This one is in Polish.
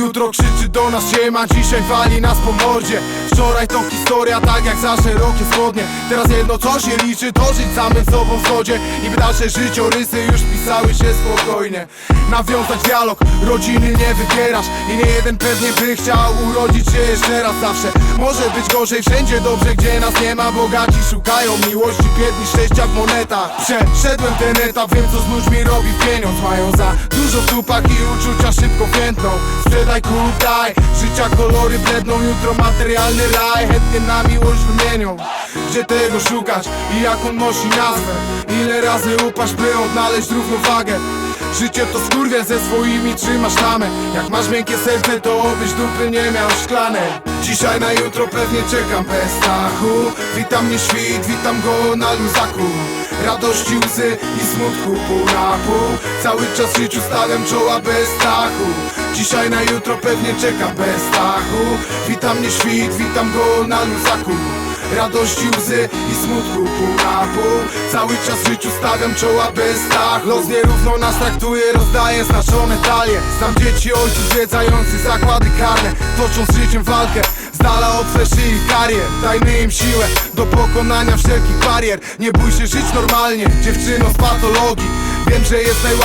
Jutro krzyczy do nas siema, dzisiaj wali nas po mordzie. Wczoraj to historia, tak jak za szerokie spodnie. Teraz jedno co się liczy, to żyć samym sobą w zgodzie. Niby dalsze życiorysy już pisały się spokojnie. Nawiązać dialog, rodziny nie wybierasz. I nie jeden pewnie by chciał urodzić się jeszcze raz zawsze. Może być gorzej, wszędzie dobrze, gdzie nas nie ma. Bogaci szukają miłości, biedni szczęścia w monetach. Przeszedłem ten etap, wiem co z ludźmi robi pieniądz. Mają za dużo dupach i uczucia szybko Sprzedaj, kup, daj, życia kolory bledną Jutro materialny raj, chętnie na miłość wymienią. Gdzie tego szukać i jak on nosi nazwę? Ile razy upaść, by odnaleźć równowagę? Życie to skurwiel ze swoimi trzymasz tamę. Jak masz miękkie serce to obyś dupy nie miał szklane. Dzisiaj na jutro pewnie czekam bez strachu. Witam mnie świt, witam go na luzaku Radości, łzy i smutku pół na pół Cały czas życiu stawiam czoła bez strachu Dzisiaj na jutro pewnie czekam bez strachu Witam mnie świt, witam go na luzaku Radości, łzy i smutku pół na pół. Cały czas życiu stawiam czoła bez Los nierówno nas traktuje, rozdaje znaczone talie. Znam dzieci, ojców zwiedzający zakłady karne Toczą z życiem walkę. Dala od fleszy i karier. Dajmy im siłę do pokonania wszelkich barier. Nie bój się żyć normalnie, dziewczyno z patologii. Wiem, że jest najłatwiej